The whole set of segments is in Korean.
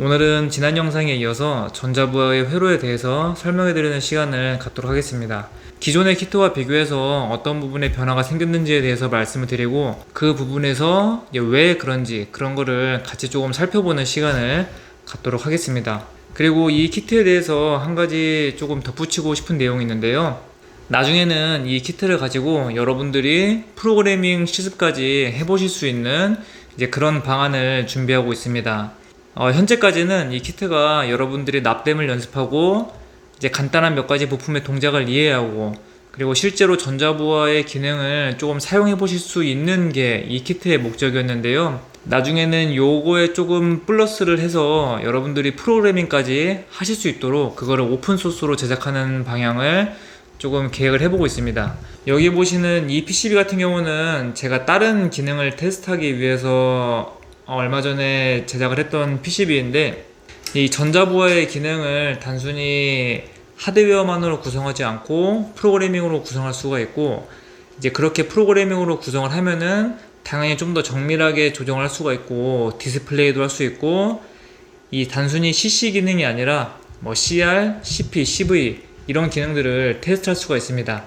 오늘은 지난 영상에 이어서 전자부하의 회로에 대해서 설명해드리는 시간을 갖도록 하겠습니다. 기존의 키트와 비교해서 어떤 부분에 변화가 생겼는지에 대해서 말씀을 드리고 그 부분에서 왜 그런지 그런 거를 같이 조금 살펴보는 시간을 갖도록 하겠습니다. 그리고 이 키트에 대해서 한 가지 조금 덧붙이고 싶은 내용이 있는데요. 나중에는 이 키트를 가지고 여러분들이 프로그래밍 실습까지 해보실 수 있는 이제 그런 방안을 준비하고 있습니다. 어, 현재까지는 이 키트가 여러분들이 납땜을 연습하고 이제 간단한 몇 가지 부품의 동작을 이해하고 그리고 실제로 전자부하의 기능을 조금 사용해 보실 수 있는 게 이 키트의 목적이었는데요. 나중에는 요거에 조금 플러스를 해서 여러분들이 프로그래밍까지 하실 수 있도록 그거를 오픈소스로 제작하는 방향을 조금 계획을 해보고 있습니다. 여기 보시는 이 PCB 같은 경우는 제가 다른 기능을 테스트하기 위해서 어, 얼마 전에 제작을 했던 PCB인데 이 전자부하의 기능을 단순히 하드웨어만으로 구성하지 않고 프로그래밍으로 구성할 수가 있고 이제 그렇게 프로그래밍으로 구성을 하면은 당연히 좀 더 정밀하게 조정을 할 수가 있고 디스플레이도 할 수 있고 이 단순히 CC 기능이 아니라 뭐 CR, CP, CV 이런 기능들을 테스트할 수가 있습니다.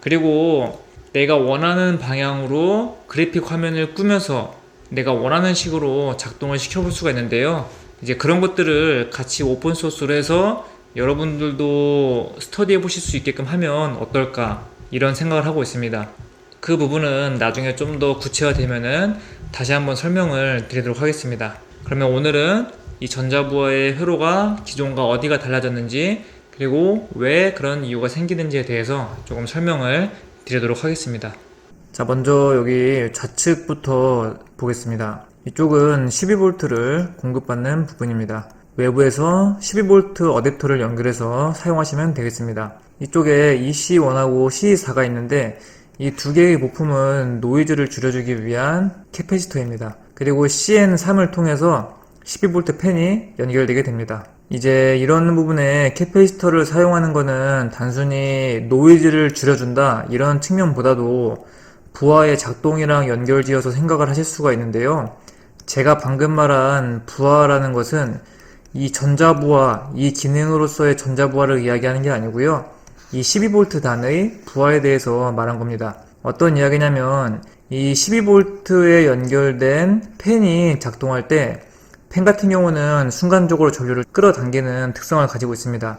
그리고 내가 원하는 방향으로 그래픽 화면을 꾸며서 내가 원하는 식으로 작동을 시켜볼 수가 있는데요. 이제 그런 것들을 같이 오픈 소스로 해서 여러분들도 스터디해 보실 수 있게끔 하면 어떨까 이런 생각을 하고 있습니다. 그 부분은 나중에 좀 더 구체화되면은 다시 한번 설명을 드리도록 하겠습니다. 그러면 오늘은 이 전자부하의 회로가 기존과 어디가 달라졌는지 그리고 왜 그런 이유가 생기는지에 대해서 조금 설명을 드리도록 하겠습니다. 자, 먼저 여기 좌측부터 보겠습니다. 이쪽은 12V를 공급받는 부분입니다. 외부에서 12V 어댑터를 연결해서 사용하시면 되겠습니다. 이쪽에 EC1하고 CE4가 있는데 이 두 개의 부품은 노이즈를 줄여주기 위한 캐패시터입니다. 그리고 CN3을 통해서 12V 팬이 연결되게 됩니다. 이제 이런 부분에 캐패시터를 사용하는 것은 단순히 노이즈를 줄여준다 이런 측면보다도 부하의 작동이랑 연결지어서 생각을 하실 수가 있는데요. 제가 방금 말한 부하라는 것은 이 전자부하, 이 기능으로서의 전자부하를 이야기하는 게 아니고요. 이 12V 단의 부하에 대해서 말한 겁니다. 어떤 이야기냐면 이 12V에 연결된 팬이 작동할 때 팬 같은 경우는 순간적으로 전류를 끌어당기는 특성을 가지고 있습니다.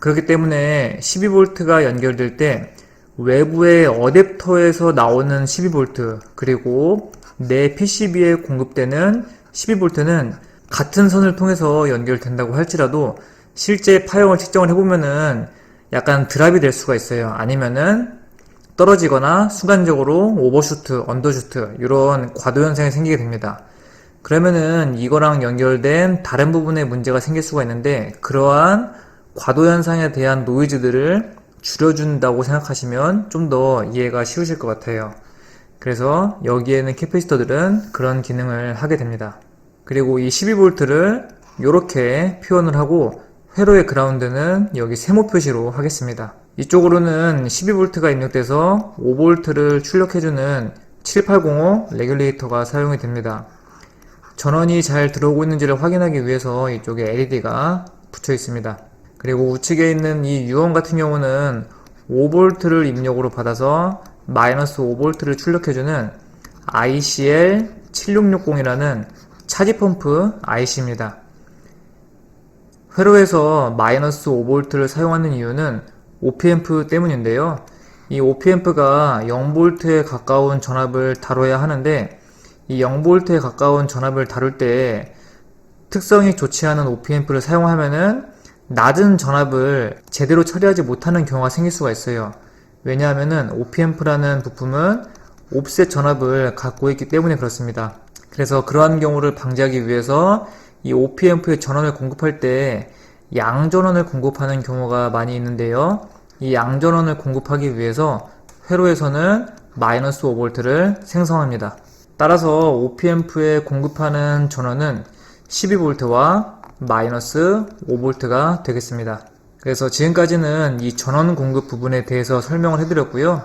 그렇기 때문에 12V가 연결될 때 외부의 어댑터에서 나오는 12V 그리고 내 PCB에 공급되는 12V는 같은 선을 통해서 연결된다고 할지라도 실제 파형을 측정을 해보면은 약간 드랍이 될 수가 있어요. 아니면은 떨어지거나 순간적으로 오버슈트, 언더슈트 이런 과도 현상이 생기게 됩니다. 그러면은 이거랑 연결된 다른 부분에 문제가 생길 수가 있는데 그러한 과도 현상에 대한 노이즈들을 줄여준다고 생각하시면 좀 더 이해가 쉬우실 것 같아요. 그래서 여기에는 캐패시터들은 그런 기능을 하게 됩니다. 그리고 이 12V를 이렇게 표현을 하고 회로의 그라운드는 여기 세모 표시로 하겠습니다. 이쪽으로는 12V가 입력돼서 5V를 출력해주는 7805 레귤레이터가 사용이 됩니다. 전원이 잘 들어오고 있는지를 확인하기 위해서 이쪽에 LED가 붙여 있습니다. 그리고 우측에 있는 이 유언 같은 경우는 5V를 입력으로 받아서 마이너스 5V를 출력해주는 ICL7660이라는 차지 펌프 IC입니다. 회로에서 마이너스 5V를 사용하는 이유는 OP앰프 때문인데요. 이 OP앰프가 0V에 가까운 전압을 다뤄야 하는데 이 0V에 가까운 전압을 다룰 때 특성이 좋지 않은 OP앰프를 사용하면은 낮은 전압을 제대로 처리하지 못하는 경우가 생길 수가 있어요. 왜냐하면은 OP앰프라는 부품은 옵셋 전압을 갖고 있기 때문에 그렇습니다. 그래서 그러한 경우를 방지하기 위해서 이 OP앰프의 전원을 공급할 때 양전원을 공급하는 경우가 많이 있는데요. 이 양전원을 공급하기 위해서 회로에서는 마이너스 5V를 생성합니다. 따라서 OP앰프에 공급하는 전원은 12V와 마이너스 5V가 되겠습니다. 그래서 지금까지는 이 전원 공급 부분에 대해서 설명을 해드렸고요.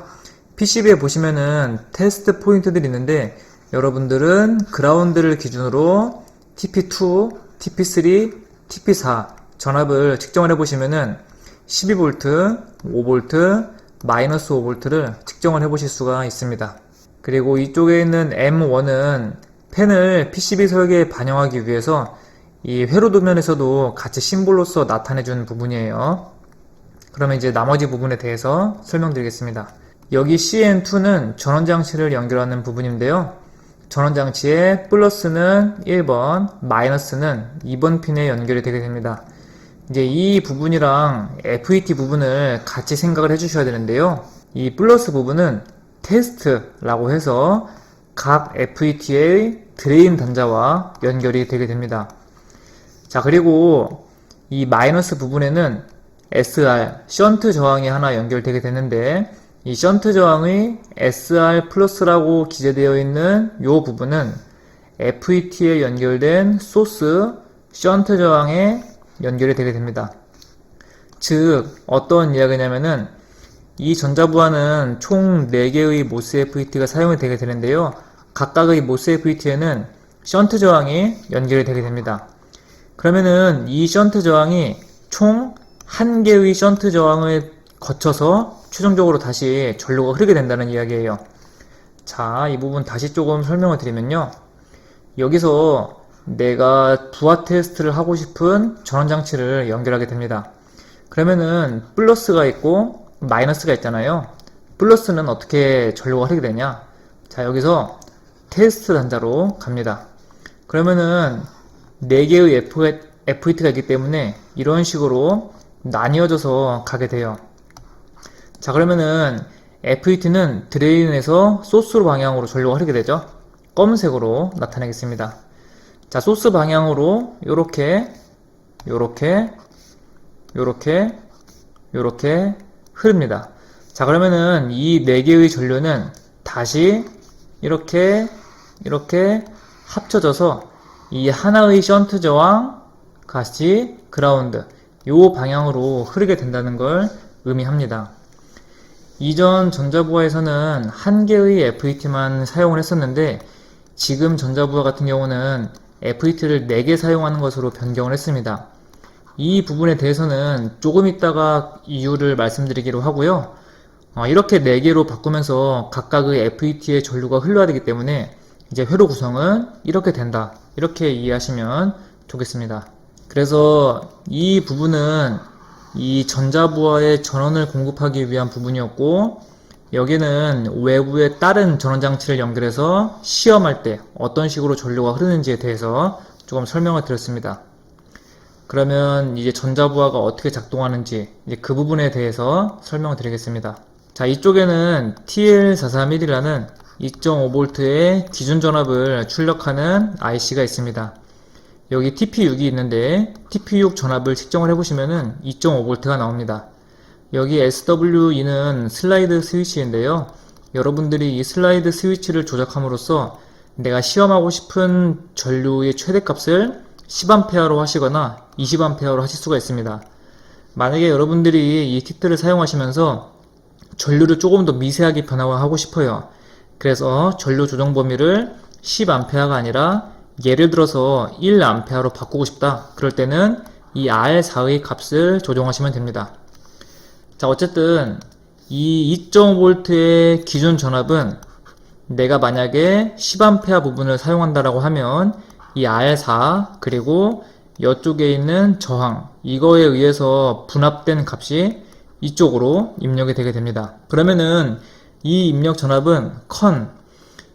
PCB에 보시면은 테스트 포인트들이 있는데 여러분들은 그라운드를 기준으로 TP2, TP3, TP4 전압을 측정을 해보시면은 12V, 5V, 마이너스 5V를 측정을 해보실 수가 있습니다. 그리고 이쪽에 있는 M1은 펜을 PCB 설계에 반영하기 위해서 이 회로 도면에서도 같이 심볼로서 나타내준 부분이에요. 그러면 이제 나머지 부분에 대해서 설명드리겠습니다. 여기 CN2는 전원장치를 연결하는 부분인데요. 전원장치의 플러스는 1번, 마이너스는 2번 핀에 연결이 되게 됩니다. 이제 이 부분이랑 FET 부분을 같이 생각을 해주셔야 되는데요. 이 플러스 부분은 테스트라고 해서 각 FET의 드레인 단자와 연결이 되게 됩니다. 자, 그리고 이 마이너스 부분에는 SR, 션트 저항이 하나 연결되게 되는데, 이 션트 저항의 SR 플러스라고 기재되어 있는 이 부분은 FET에 연결된 소스 션트 저항에 연결이 되게 됩니다. 즉, 어떤 이야기냐면은 이 전자부하는 총 4개의 모스 FET가 사용이 되게 되는데요. 각각의 모스 FET에는 션트 저항이 연결이 되게 됩니다. 그러면은 이 션트 저항이 총 한 개의 션트 저항을 거쳐서 최종적으로 다시 전류가 흐르게 된다는 이야기예요. 자, 이 부분 다시 조금 설명을 드리면요. 여기서 내가 부하 테스트를 하고 싶은 전원 장치를 연결하게 됩니다. 그러면은 플러스가 있고 마이너스가 있잖아요. 플러스는 어떻게 전류가 흐르게 되냐? 자, 여기서 테스트 단자로 갑니다. 그러면은 4개의 F, FET가 있기 때문에 이런 식으로 나뉘어져서 가게 돼요. 자, 그러면은 FET는 드레인에서 소스 방향으로 전류가 흐르게 되죠. 검은색으로 나타내겠습니다. 자, 소스 방향으로 요렇게 요렇게 요렇게 요렇게 흐릅니다. 자, 그러면은 이네 개의 전류는 다시 이렇게 이렇게 합쳐져서 이 하나의 션트 저항 같이 그라운드 요 방향으로 흐르게 된다는 걸 의미합니다. 이전 전자부하에서는 한 개의 FET만 사용을 했었는데 지금 전자부하 같은 경우는 FET를 4개 사용하는 것으로 변경을 했습니다. 이 부분에 대해서는 조금 있다가 이유를 말씀드리기로 하고요. 어, 이렇게 4개로 바꾸면서 각각의 FET의 전류가 흘러야 되기 때문에 이제 회로 구성은 이렇게 된다. 이렇게 이해하시면 좋겠습니다. 그래서 이 부분은 이 전자부하의 전원을 공급하기 위한 부분이었고 여기는 외부에 다른 전원 장치를 연결해서 시험할 때 어떤 식으로 전류가 흐르는지에 대해서 조금 설명을 드렸습니다. 그러면 이제 전자부하가 어떻게 작동하는지 이제 그 부분에 대해서 설명을 드리겠습니다. 자, 이쪽에는 TL431이라는 2.5V의 기준 전압을 출력하는 IC가 있습니다. 여기 TP6이 있는데 TP6 전압을 측정을 해보시면은 2.5V가 나옵니다. 여기 SWE는 슬라이드 스위치인데요. 여러분들이 이 슬라이드 스위치를 조작함으로써 내가 시험하고 싶은 전류의 최대값을 10A로 하시거나 20A로 하실 수가 있습니다. 만약에 여러분들이 이 키트를 사용하시면서 전류를 조금 더 미세하게 변화하고 싶어요. 그래서 전류 조정 범위를 10A가 아니라 예를 들어서 1A로 바꾸고 싶다. 그럴 때는 이 R4의 값을 조정하시면 됩니다. 자, 어쨌든 이 2.5V의 기준 전압은 내가 만약에 10A 부분을 사용한다라고 하면 이 R4 그리고 이쪽에 있는 저항 이거에 의해서 분압된 값이 이쪽으로 입력이 되게 됩니다. 그러면은 이 입력 전압은 컨,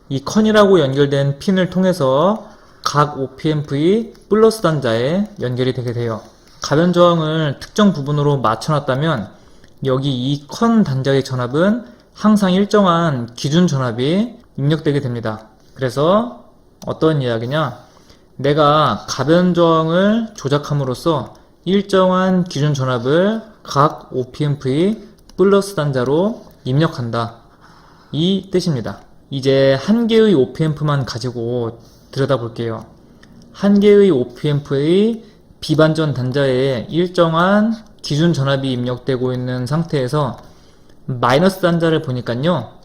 이 컨이라고 연결된 핀을 통해서 각 OPMV 플러스 단자에 연결이 되게 돼요. 가변 저항을 특정 부분으로 맞춰놨다면 여기 이 컨 단자의 전압은 항상 일정한 기준 전압이 입력되게 됩니다. 그래서 어떤 이야기냐? 내가 가변 저항을 조작함으로써 일정한 기준 전압을 각 OPMV 플러스 단자로 입력한다. 이 뜻입니다. 이제 한 개의 OPMP만 가지고 들여다볼게요. 한 개의 OPMP의 비반전 단자에 일정한 기준 전압이 입력되고 있는 상태에서 마이너스 단자를 보니까요.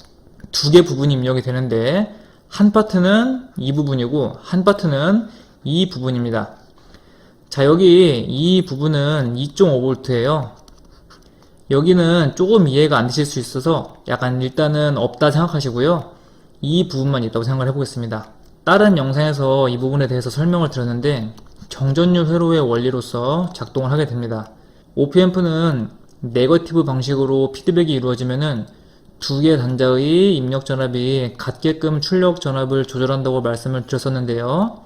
두 개 부분이 입력이 되는데 한 파트는 이 부분이고 한 파트는 이 부분입니다. 자, 여기 이 부분은 2.5V예요. 여기는 조금 이해가 안 되실 수 있어서 약간 일단은 없다 생각하시고요. 이 부분만 있다고 생각을 해보겠습니다. 다른 영상에서 이 부분에 대해서 설명을 드렸는데 정전류 회로의 원리로서 작동을 하게 됩니다. OPM프는 네거티브 방식으로 피드백이 이루어지면은 두 개 단자의 입력 전압이 같게끔 출력 전압을 조절한다고 말씀을 드렸었는데요.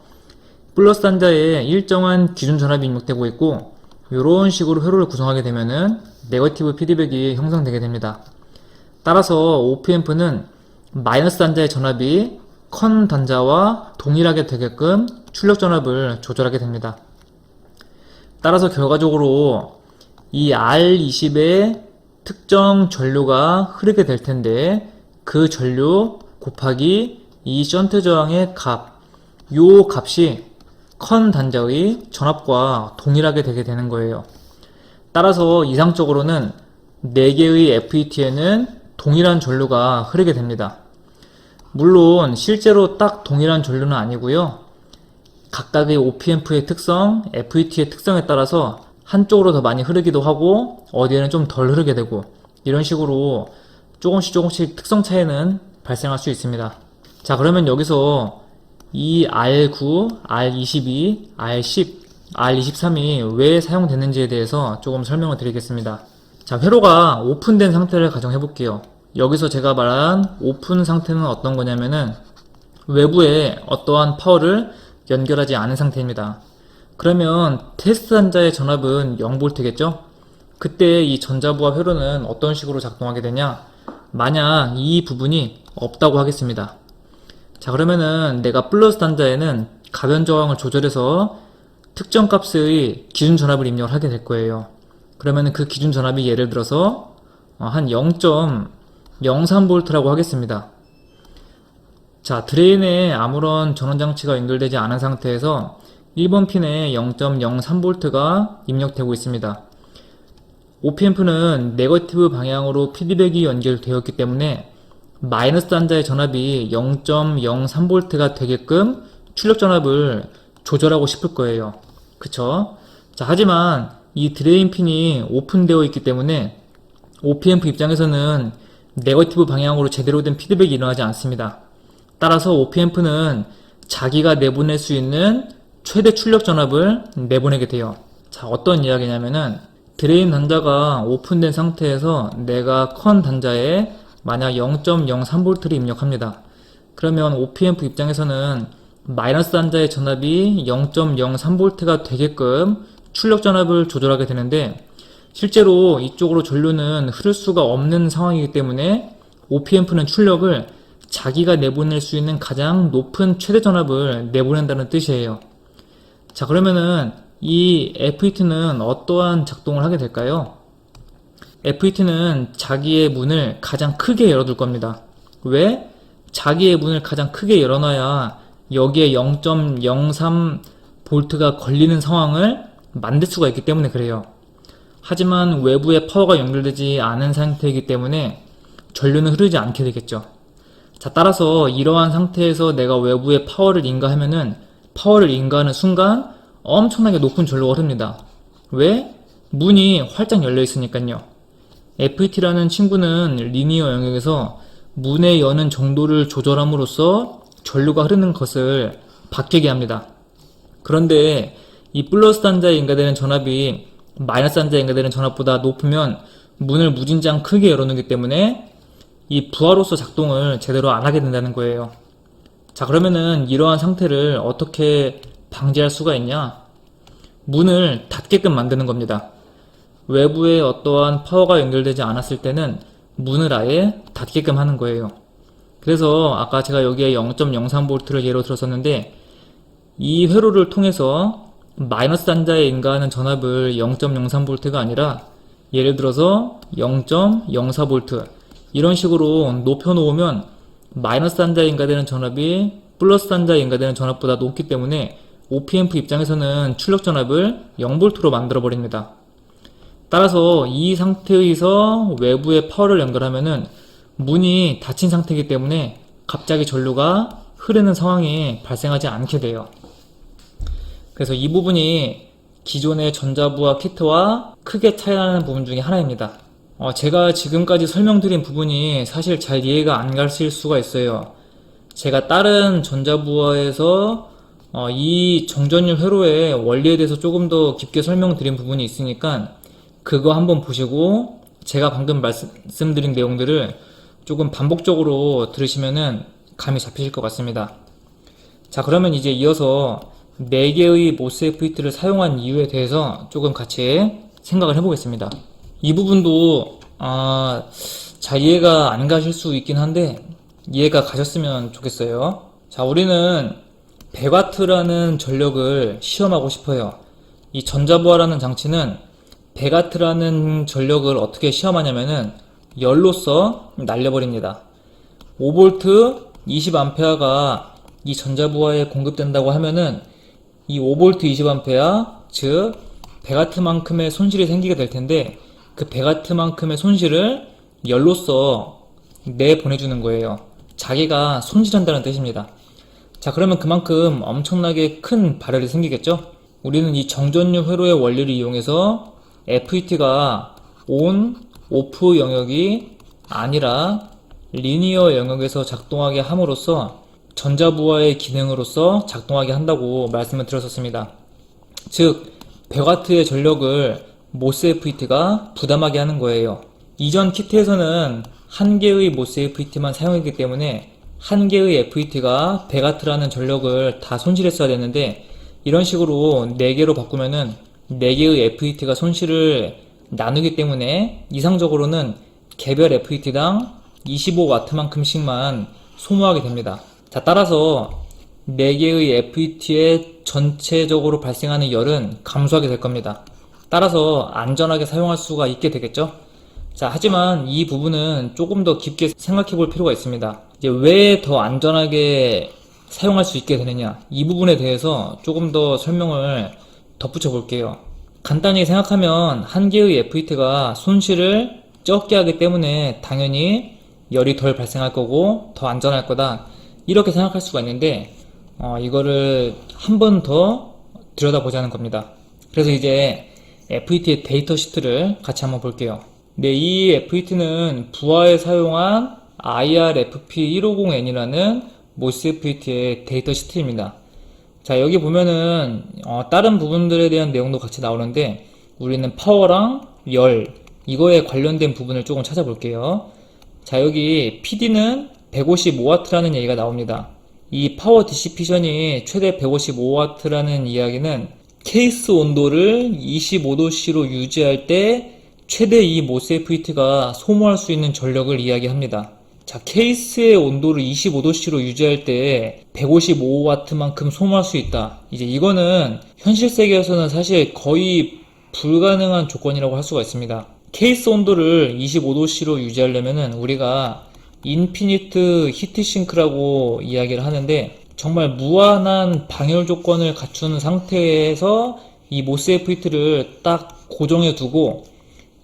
플러스 단자에 일정한 기준 전압이 입력되고 있고 이런 식으로 회로를 구성하게 되면은 네거티브 피드백이 형성되게 됩니다. 따라서 OPM프는 마이너스 단자의 전압이 컨 단자와 동일하게 되게끔 출력 전압을 조절하게 됩니다. 따라서 결과적으로 이 R20의 특정 전류가 흐르게 될 텐데 그 전류 곱하기 이 션트 저항의 값, 요 값이 컨 단자의 전압과 동일하게 되게 되는 거예요. 따라서 이상적으로는 4개의 FET에는 동일한 전류가 흐르게 됩니다. 물론 실제로 딱 동일한 전류는 아니고요. 각각의 OPM프의 특성, FET의 특성에 따라서 한쪽으로 더 많이 흐르기도 하고 어디에는 좀 덜 흐르게 되고 이런 식으로 조금씩 조금씩 특성 차이는 발생할 수 있습니다. 자 그러면 여기서 이 R9, R22, R10, R23이 왜 사용되는지에 대해서 조금 설명을 드리겠습니다. 자 회로가 오픈된 상태를 가정해 볼게요. 여기서 제가 말한 오픈 상태는 어떤 거냐면은 외부에 어떠한 파워를 연결하지 않은 상태입니다. 그러면 테스트 단자의 전압은 0V겠죠? 그때 이 전자부와 회로는 어떤 식으로 작동하게 되냐? 만약 이 부분이 없다고 하겠습니다. 자, 그러면은 내가 플러스 단자에는 가변 저항을 조절해서 특정 값의 기준 전압을 입력을 하게 될 거예요. 그러면은 그 기준 전압이 예를 들어서 어, 한 0.03V라고 하겠습니다. 자, 드레인에 아무런 전원 장치가 연결되지 않은 상태에서 1번 핀에 0.03V가 입력되고 있습니다. OPM프는 네거티브 방향으로 피드백이 연결되었기 때문에 마이너스 단자의 전압이 0.03V가 되게끔 출력 전압을 조절하고 싶을 거예요. 그쵸? 자, 하지만 이 드레인 핀이 오픈되어 있기 때문에 OPM프 입장에서는 네거티브 방향으로 제대로 된 피드백이 일어나지 않습니다. 따라서 OPM프는 자기가 내보낼 수 있는 최대 출력 전압을 내보내게 돼요. 자, 어떤 이야기냐면은 드레인 단자가 오픈된 상태에서 내가 컨 단자에 만약 0.03V를 입력합니다. 그러면 OPM프 입장에서는 마이너스 단자의 전압이 0.03V가 되게끔 출력 전압을 조절하게 되는데 실제로 이쪽으로 전류는 흐를 수가 없는 상황이기 때문에 OPM프는 출력을 자기가 내보낼 수 있는 가장 높은 최대 전압을 내보낸다는 뜻이에요. 자, 그러면은 이 FET는 어떠한 작동을 하게 될까요? FET는 자기의 문을 가장 크게 열어둘 겁니다. 왜? 자기의 문을 가장 크게 열어놔야 여기에 0.03V가 걸리는 상황을 만들 수가 있기 때문에 그래요. 하지만 외부에 파워가 연결되지 않은 상태이기 때문에 전류는 흐르지 않게 되겠죠. 자, 따라서 이러한 상태에서 내가 외부에 파워를 인가하면은 파워를 인가하는 순간 엄청나게 높은 전류가 흐릅니다. 왜? 문이 활짝 열려 있으니까요. FET라는 친구는 리니어 영역에서 문의 여는 정도를 조절함으로써 전류가 흐르는 것을 바뀌게 합니다. 그런데 이 플러스 단자에 인가되는 전압이 마이너스 단자에 인가되는 전압보다 높으면 문을 무진장 크게 열어놓기 때문에 이 부하로서 작동을 제대로 안 하게 된다는 거예요. 자, 그러면은 이러한 상태를 어떻게 방지할 수가 있냐? 문을 닫게끔 만드는 겁니다. 외부에 어떠한 파워가 연결되지 않았을 때는 문을 아예 닫게끔 하는 거예요. 그래서 아까 제가 여기에 0.03V를 예로 들었었는데 이 회로를 통해서 마이너스 단자에 인가하는 전압을 0.03V가 아니라 예를 들어서 0.04V 이런 식으로 높여 놓으면 마이너스 단자에 인가되는 전압이 플러스 단자에 인가되는 전압보다 높기 때문에 OPM프 입장에서는 출력 전압을 0V로 만들어 버립니다. 따라서 이 상태에서 외부에 파워를 연결하면은 문이 닫힌 상태이기 때문에 갑자기 전류가 흐르는 상황이 발생하지 않게 돼요. 그래서 이 부분이 기존의 전자부와 키트와 크게 차이나는 부분 중에 하나입니다. 어, 제가 지금까지 설명드린 부분이 사실 잘 이해가 안 가실 수가 있어요. 제가 다른 전자부어에서 어, 이 정전율 회로의 원리에 대해서 조금 더 깊게 설명드린 부분이 있으니까 그거 한번 보시고 제가 방금 말씀드린 내용들을 조금 반복적으로 들으시면은 감이 잡히실 것 같습니다. 자, 그러면 이제 이어서 4개의 모스 FET를 사용한 이유에 대해서 조금 같이 생각을 해보겠습니다. 이 부분도, 아, 잘 이해가 안 가실 수 있긴 한데, 이해가 가셨으면 좋겠어요. 자, 우리는 100W라는 전력을 시험하고 싶어요. 이 전자부하라는 장치는 100W라는 전력을 어떻게 시험하냐면은 열로서 날려버립니다. 5V 20A가 이 전자부하에 공급된다고 하면은 이 5V 20A 즉 100W만큼의 손실이 생기게 될 텐데 그 100W만큼의 손실을 열로서 내보내주는 거예요. 자기가 손실한다는 뜻입니다. 자, 그러면 그만큼 엄청나게 큰 발열이 생기겠죠? 우리는 이 정전류 회로의 원리를 이용해서 FET가 ON, OFF 영역이 아니라 리니어 영역에서 작동하게 함으로써 전자부하의 기능으로서 작동하게 한다고 말씀을 드렸었습니다. 즉, 100W의 전력을 모스 FET가 부담하게 하는 거예요. 이전 키트에서는 한 개의 모스 FET만 사용했기 때문에 한 개의 FET가 100W라는 전력을 다 손실했어야 됐는데 이런 식으로 4개로 바꾸면은 4개의 FET가 손실을 나누기 때문에 이상적으로는 개별 FET당 25W만큼씩만 소모하게 됩니다. 자, 따라서 4개의 FET의 전체적으로 발생하는 열은 감소하게 될 겁니다. 따라서 안전하게 사용할 수가 있게 되겠죠? 자, 하지만 이 부분은 조금 더 깊게 생각해 볼 필요가 있습니다. 이제 왜 더 안전하게 사용할 수 있게 되느냐? 이 부분에 대해서 조금 더 설명을 덧붙여 볼게요. 간단히 생각하면 한 개의 FET가 손실을 적게 하기 때문에 당연히 열이 덜 발생할 거고 더 안전할 거다. 이렇게 생각할 수가 있는데, 어, 이거를 한 번 더 들여다보자는 겁니다. 그래서 이제 FET의 데이터 시트를 같이 한번 볼게요. 네, 이 FET는 부하에 사용한 IRFP150N이라는 모스 FET의 데이터 시트입니다. 자, 여기 보면은 어, 다른 부분들에 대한 내용도 같이 나오는데 우리는 파워랑 열 이거에 관련된 부분을 조금 찾아볼게요. 자, 여기 PD는 155W라는 얘기가 나옵니다. 이 파워 디시피션이 최대 155W라는 이야기는 케이스 온도를 25도씨로 유지할 때 최대 이 FET가 소모할 수 있는 전력을 이야기합니다. 자, 케이스의 온도를 25도씨로 유지할 때 155W만큼 소모할 수 있다. 이제 이거는 현실 세계에서는 사실 거의 불가능한 조건이라고 할 수가 있습니다. 케이스 온도를 25도씨로 유지하려면은 우리가 인피니트 히트싱크라고 이야기를 하는데 정말 무한한 방열 조건을 갖춘 상태에서 이 모스 FET를 딱 고정해 두고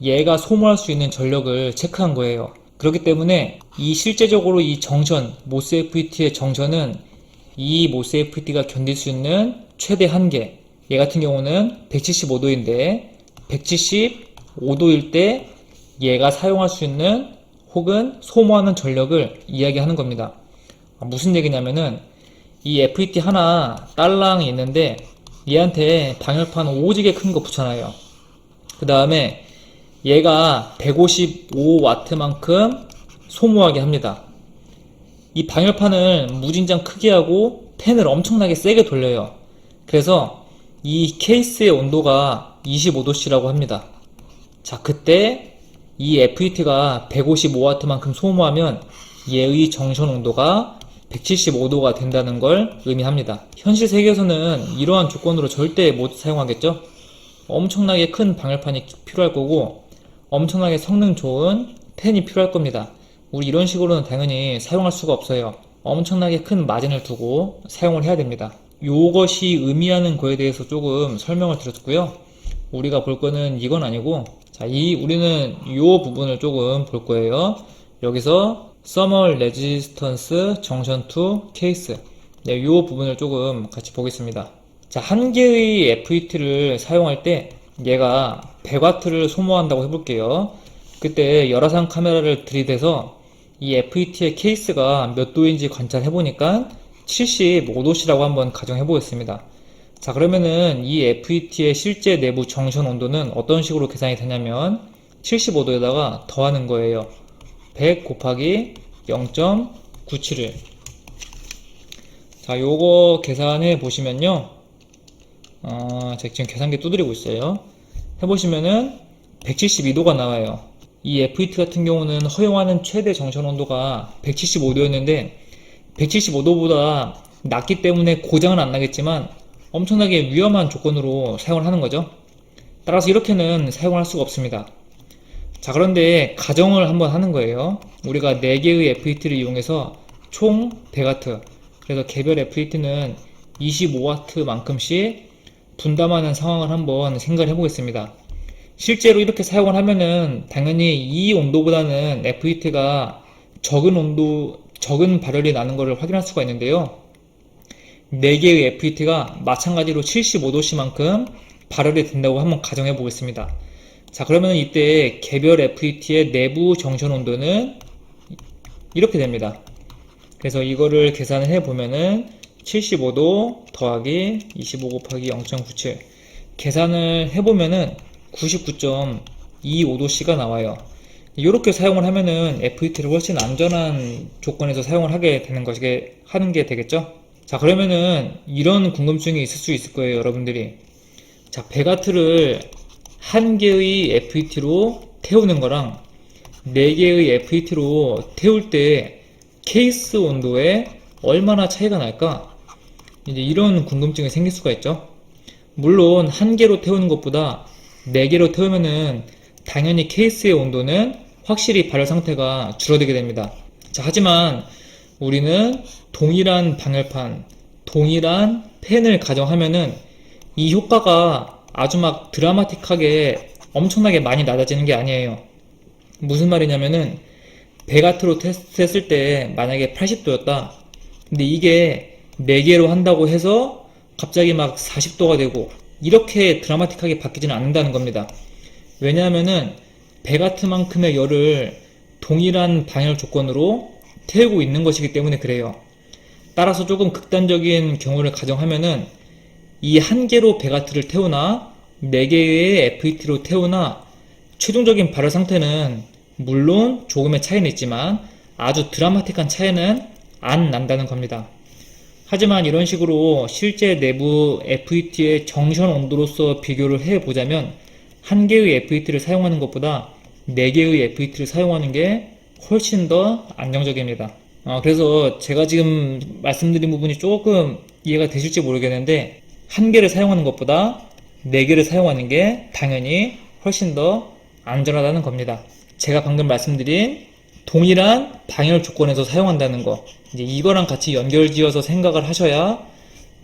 얘가 소모할 수 있는 전력을 체크한 거예요. 그렇기 때문에 이 실제적으로 이 정션, 모스 FET의 정션은 이 모스 FET가 견딜 수 있는 최대 한계. 얘 같은 경우는 175도인데 175도일 때 얘가 사용할 수 있는 혹은 소모하는 전력을 이야기하는 겁니다. 아, 무슨 얘기냐면은 이 FET 하나 딸랑이 있는데 얘한테 방열판 오지게 큰 거 붙여놔요. 그 다음에 얘가 155W만큼 소모하게 합니다. 이 방열판을 무진장 크게 하고 팬을 엄청나게 세게 돌려요. 그래서 이 케이스의 온도가 25도씨라고 합니다. 자, 그때 이 FET가 155W만큼 소모하면 얘의 정션 온도가 175도가 된다는 걸 의미합니다. 현실 세계에서는 이러한 조건으로 절대 못 사용하겠죠? 엄청나게 큰 방열판이 필요할 거고 엄청나게 성능 좋은 펜이 필요할 겁니다. 우리 이런 식으로는 당연히 사용할 수가 없어요. 엄청나게 큰 마진을 두고 사용을 해야 됩니다. 요것이 의미하는 거에 대해서 조금 설명을 드렸고요. 우리가 볼 거는 이건 아니고 자, 이 우리는 요 부분을 조금 볼 거예요. 여기서 Thermal Resistance Junction to Case 네, 요 부분을 조금 같이 보겠습니다. 자, 한 개의 FET를 사용할 때 얘가 100W를 소모한다고 해볼게요. 그때 열화상 카메라를 들이대서 이 FET의 케이스가 몇 도인지 관찰해보니까 75도씨라고 한번 가정해보겠습니다. 자, 그러면은 이 FET의 실제 내부 정션 온도는 어떤 식으로 계산이 되냐면 75도에다가 더하는 거예요. 100 곱하기 0.971. 자, 요거 계산해 보시면요. 어, 제가 지금 계산기 두드리고 있어요. 해보시면은 172도가 나와요. 이 FET 같은 경우는 허용하는 최대 정션 온도가 175도였는데 175도보다 낮기 때문에 고장은 안 나겠지만 엄청나게 위험한 조건으로 사용을 하는 거죠. 따라서 이렇게는 사용할 수가 없습니다. 자, 그런데 가정을 한번 하는 거예요. 우리가 4개의 FET를 이용해서 총 100W. 그래서 개별 FET는 25W만큼씩 분담하는 상황을 한번 생각을 해보겠습니다. 실제로 이렇게 사용을 하면은 당연히 이 온도보다는 FET가 적은 온도, 적은 발열이 나는 것을 확인할 수가 있는데요. 4개의 FET가 마찬가지로 75도씨만큼 발열이 된다고 한번 가정해 보겠습니다. 자, 그러면 이때 개별 FET의 내부 정션 온도는 이렇게 됩니다. 그래서 이거를 계산을 해 보면은 75도 더하기 25 곱하기 0.97 계산을 해 보면은 99.25도씨가 나와요. 이렇게 사용을 하면은 FET를 훨씬 안전한 조건에서 사용을 하게 되는 것이 하는 게 되겠죠? 자, 그러면은 이런 궁금증이 있을 수 있을 거예요, 여러분들이. 자, 베가트를 한 개의 FET로 태우는 거랑 네 개의 FET로 태울 때 케이스 온도에 얼마나 차이가 날까? 이제 이런 궁금증이 생길 수가 있죠. 물론 한 개로 태우는 것보다 네 개로 태우면은 당연히 케이스의 온도는 확실히 발열 상태가 줄어들게 됩니다. 자, 하지만 우리는 동일한 방열판, 동일한 팬을 가정하면은 이 효과가 아주 막 드라마틱하게 엄청나게 많이 낮아지는 게 아니에요. 무슨 말이냐면은 100와트로 테스트 했을 때 만약에 80도였다. 근데 이게 4개로 한다고 해서 갑자기 막 40도가 되고 이렇게 드라마틱하게 바뀌지는 않는다는 겁니다. 왜냐하면은 100와트만큼의 열을 동일한 방열 조건으로 태우고 있는 것이기 때문에 그래요. 따라서 조금 극단적인 경우를 가정하면은 이 한 개로 100와트를 태우나 4개의 FET로 태우나 최종적인 발열 상태는 물론 조금의 차이는 있지만 아주 드라마틱한 차이는 안 난다는 겁니다. 하지만 이런 식으로 실제 내부 FET의 정션 온도로서 비교를 해 보자면 한 개의 FET를 사용하는 것보다 네 개의 FET를 사용하는 게 훨씬 더 안정적입니다. 어, 그래서 제가 지금 말씀드린 부분이 조금 이해가 되실지 모르겠는데 한 개를 사용하는 것보다 네 개를 사용하는 게 당연히 훨씬 더 안전하다는 겁니다. 제가 방금 말씀드린 동일한 방열 조건에서 사용한다는 거 이제 이거랑 같이 연결지어서 생각을 하셔야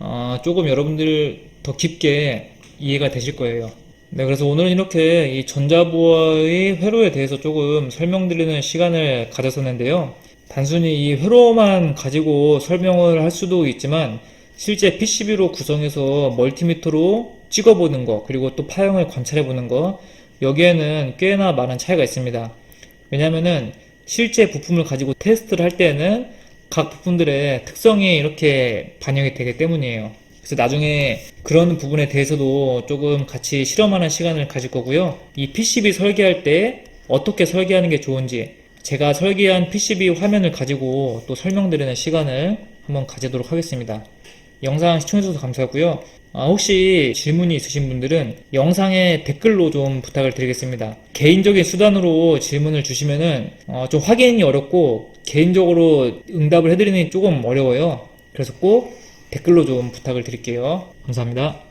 어, 조금 여러분들 더 깊게 이해가 되실 거예요. 네, 그래서 오늘은 이렇게 이 전자부어의 회로에 대해서 조금 설명드리는 시간을 가졌었는데요. 단순히 이 회로만 가지고 설명을 할 수도 있지만 실제 PCB로 구성해서 멀티미터로 찍어보는 거 그리고 또 파형을 관찰해보는 거 여기에는 꽤나 많은 차이가 있습니다. 왜냐면은 실제 부품을 가지고 테스트를 할 때는 각 부품들의 특성이 이렇게 반영이 되기 때문이에요. 그래서 나중에 그런 부분에 대해서도 조금 같이 실험하는 시간을 가질 거고요. 이 PCB 설계할 때 어떻게 설계하는 게 좋은지 제가 설계한 PCB 화면을 가지고 또 설명드리는 시간을 한번 가지도록 하겠습니다. 영상 시청해주셔서 감사하고요. 아, 혹시 질문이 있으신 분들은 영상에 댓글로 좀 부탁을 드리겠습니다. 개인적인 수단으로 질문을 주시면은 어, 좀 확인이 어렵고 개인적으로 응답을 해드리는 게 조금 어려워요. 그래서 꼭 댓글로 좀 부탁을 드릴게요. 감사합니다.